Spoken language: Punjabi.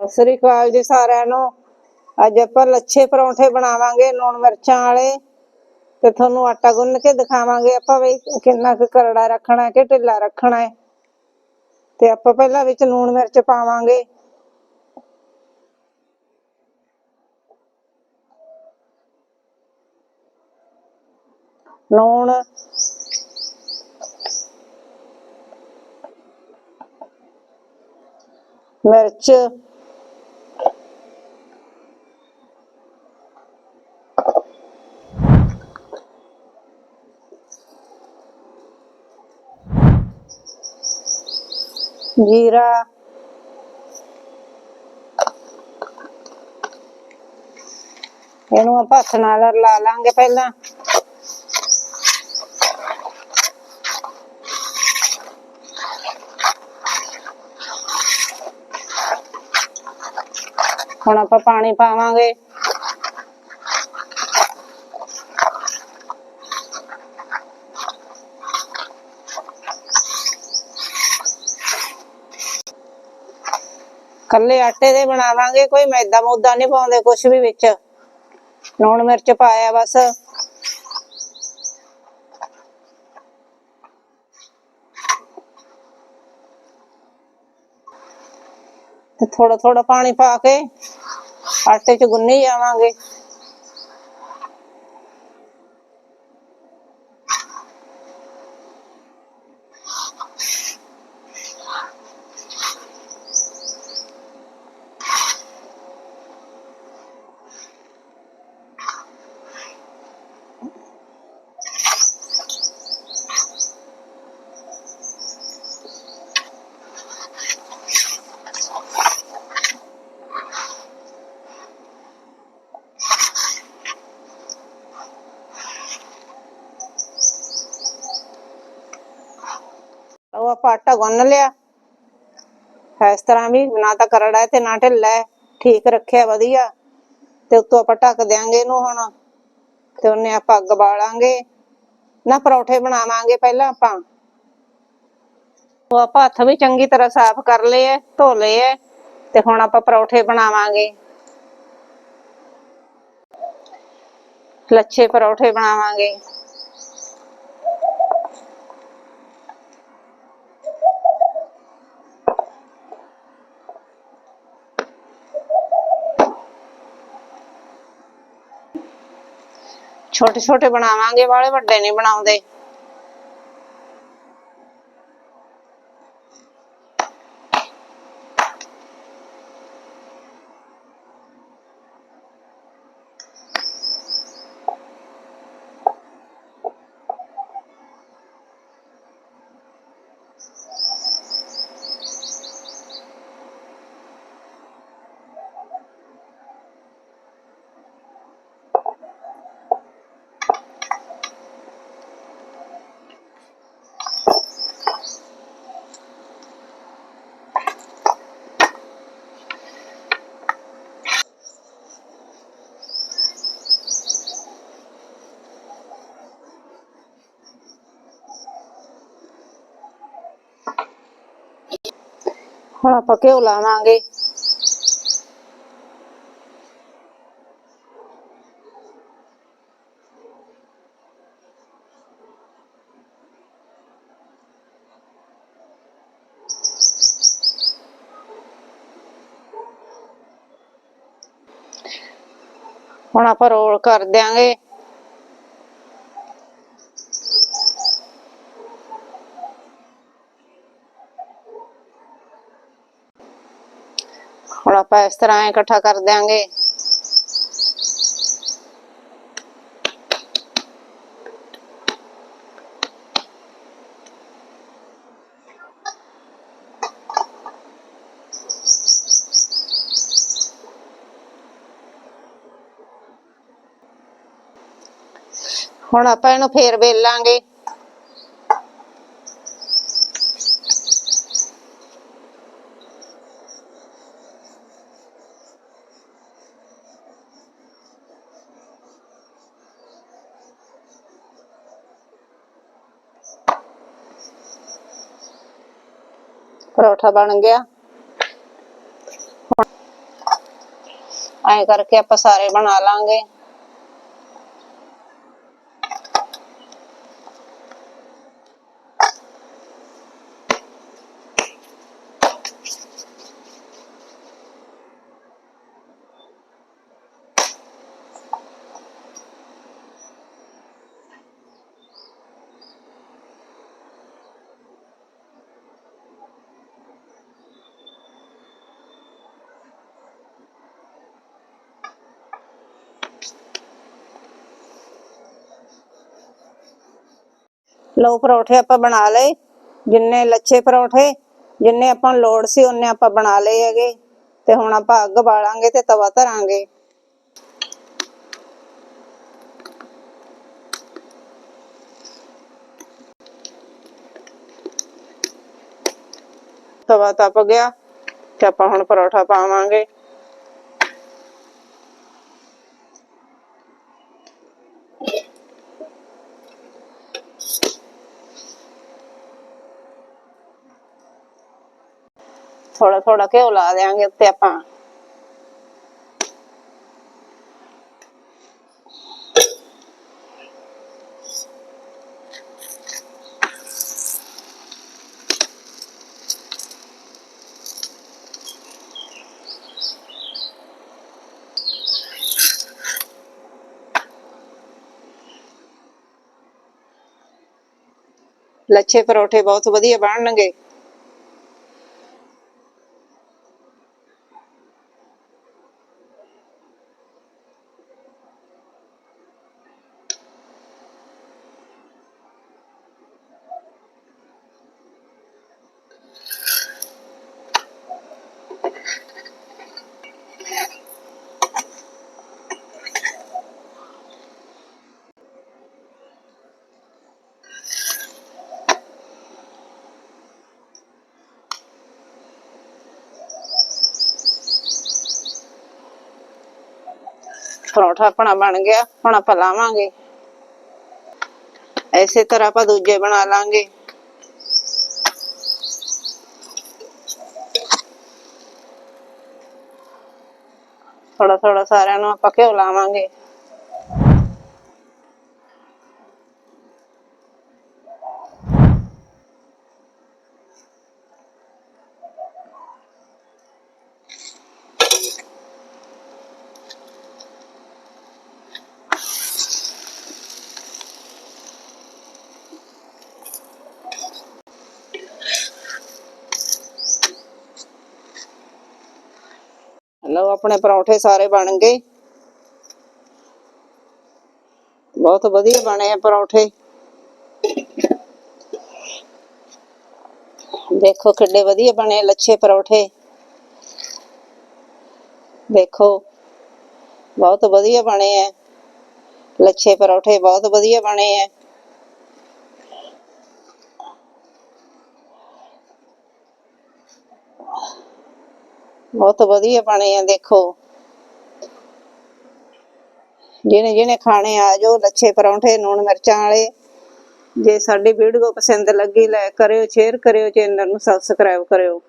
ਸਤਿ ਸ੍ਰੀ ਅਕਾਲ ਜੀ ਸਾਰਿਆਂ ਨੂੰ। ਅੱਜ ਆਪਾਂ ਲੱਛੇ ਪਰੌਂਠੇ ਬਣਾਵਾਂਗੇ ਲੂਣ ਮਿਰਚਾਂ ਵਾਲੇ ਤੇ ਤੁਹਾਨੂੰ ਆਟਾ ਗੁੰਨ ਕੇ ਦਿਖਾਵਾਂਗੇ ਆਪਾਂ ਵੀ ਕਿੰਨਾ ਕੁ ਕਰੜਾ ਰੱਖਣਾ ਹੈ ਕਿ ਢਿੱਲਾ ਰੱਖਣਾ ਹੈ। ਤੇ ਆਪਾਂ ਪਹਿਲਾਂ ਵਿੱਚ ਲੂਣ ਮਿਰਚ ਪਾਵਾਂਗੇ। ਲੂਣ ਮਿਰਚ ਜੀਰਾ ਇਹਨੂੰ ਆਪਾਂ ਹੱਥ ਨਾਲ ਲਾ ਲਾਂਗੇ ਪਹਿਲਾਂ। ਹੁਣ ਆਪਾਂ ਪਾਣੀ ਪਾਵਾਂਗੇ। ਕੱਲੇ ਆਟੇ ਦੇ ਬਣਾਵਾਂਗੇ ਕੋਈ ਮੈਦਾ ਮੂਦਾ ਨਹੀਂ ਪਾਉਂਦੇ ਕੁਝ ਵੀ ਵਿੱਚ। ਲੂਣ ਮਿਰਚ ਪਾਇਆ ਬਸ। ਤੇ ਥੋੜਾ ਥੋੜਾ ਪਾਣੀ ਪਾ ਕੇ ਆਟੇ 'ਚ ਗੁੰਨੀ ਜਾਵਾਂਗੇ। ਆਪਾਂ ਆਟਾ ਗੁੰਨ ਲਿਆ। ਇਸ ਤਰ੍ਹਾਂ ਵੀ ਨਾ ਤਾਂ ਕਰੜਾ ਹੈ ਤੇ ਨਾ ਢਿੱਲਾ ਹੈ। ਠੀਕ ਰੱਖਿਆ ਵਧੀਆ। ਤੇ ਉੱਤੋਂ ਆਪਾਂ ਢੱਕ ਦਿਆਂਗੇ ਇਹਨੂੰ ਹੁਣ। ਤੇ ਉਹਨੇ ਆਪਾਂ ਅੱਗ ਬਾਲਾਂਗੇ। ਨਾ ਪਰੌਠੇ ਬਣਾਵਾਂਗੇ ਪਹਿਲਾਂ ਆਪਾਂ। ਉਹ ਆਪਾਂ ਹੱਥ ਵੀ ਚੰਗੀ ਤਰ੍ਹਾਂ ਸਾਫ਼ ਕਰ ਲਏ ਐ ਧੋ ਲਏ ਐ ਤੇ ਹੁਣ ਆਪਾਂ ਪਰੌਠੇ ਬਣਾਵਾਂਗੇ। ਲੱਛੇ ਪਰੌਠੇ ਬਣਾਵਾਂਗੇ। ਛੋਟੇ ਛੋਟੇ ਬਣਾਵਾਂਗੇ ਵਾਲੇ ਵੱਡੇ ਨਹੀਂ ਬਣਾਉਂਦੇ। ਹੁਣ ਆਪਾਂ ਘਿਓ ਲਾਵਾਂਗੇ। ਹੁਣ ਆਪਾਂ ਰੋਲ ਕਰ ਦਿਆਂਗੇ। ਹੁਣ ਆਪਾਂ ਇਸ ਤਰ੍ਹਾਂ ਇਕੱਠਾ ਕਰ ਦਿਆਂਗੇ। ਹੁਣ ਆਪਾਂ ਇਹਨੂੰ ਫੇਰ ਵੇਲਾਂਗੇ। ਪਰੌਠਾ ਬਣ ਗਿਆ। ਐਂ ਕਰਕੇ ਆਪਾਂ ਸਾਰੇ ਬਣਾ ਲਾਂਗੇ। ਲਓ ਪਰੌਠੇ ਆਪਾਂ ਬਣਾ ਲਏ। ਜਿੰਨੇ ਲੱਛੇ ਪਰੌਠੇ, ਜਿੰਨੇ ਆਪਾਂ ਨੂੰ ਲੋੜ ਸੀ, ਉਹਨੇ ਆਪਾਂ ਬਣਾ ਲਏ ਹੈਗੇ। ਤੇ ਹੁਣ ਆਪਾਂ ਅੱਗ ਬਾਲਾਂਗੇ ਤੇ ਤਵਾ ਧਰਾਂਗੇ। ਤਵਾ ਤਪ ਗਿਆ ਤੇ ਆਪਾਂ ਹੁਣ ਪਰੌਠਾ ਪਾਵਾਂਗੇ। ਥੋੜਾ ਥੋੜਾ ਘਿਓ ਲਾ ਦੇਾਂਗੇ ਉੱਤੇ ਆਪਾਂ। ਲੱਛੇ ਪਰੌਠੇ ਬਹੁਤ ਵਧੀਆ ਬਣਨਗੇ। ਪਰੌਂਠਾ ਆਪਣਾ ਬਣ ਗਿਆ, ਹੁਣ ਆਪਾਂ ਲਾਵਾਂਗੇ। ਐਸੇ ਤਰ੍ਹਾਂ ਆਪਾਂ ਦੂਜੇ ਬਣਾ ਲਾਂਗੇ। ਥੋੜਾ ਥੋੜਾ ਸਾਰਿਆਂ ਨੂੰ ਆਪਾਂ ਘਿਓ ਲਾਵਾਂਗੇ। ਲਓ, ਆਪਣੇ ਪਰੌਂਠੇ ਸਾਰੇ ਬਣ ਗਏ। ਬਹੁਤ ਵਧੀਆ ਬਣੇ ਆ ਪਰੌਂਠੇ। ਦੇਖੋ ਕਿੱਡੇ ਵਧੀਆ ਬਣੇ ਲੱਛੇ ਪਰੌਂਠੇ। ਦੇਖੋ, ਬਹੁਤ ਵਧੀਆ ਬਣੇ ਆ। ਲੱਛੇ ਪਰੌਂਠੇ ਬਹੁਤ ਵਧੀਆ ਬਣੇ ਆ। ਬਹੁਤ ਵਧੀਆ ਬਣੇ ਆ, ਦੇਖੋ। ਜਿਹਨੇ ਜਿਹਨੇ ਖਾਣੇ ਆ ਜਾਓ, ਲੱਛੇ ਪਰੌਂਠੇ ਨੂਣ ਮਿਰਚਾਂ ਵਾਲੇ। ਜੇ ਸਾਡੀ ਵੀਡੀਓ ਪਸੰਦ ਲੱਗੀ ਲਾਇਕ ਕਰਿਓ ਸ਼ੇਅਰ ਕਰਿਓ ਚੈਨਲ ਨੂੰ ਸਬਸਕ੍ਰਾਈਬ ਕਰਿਓ।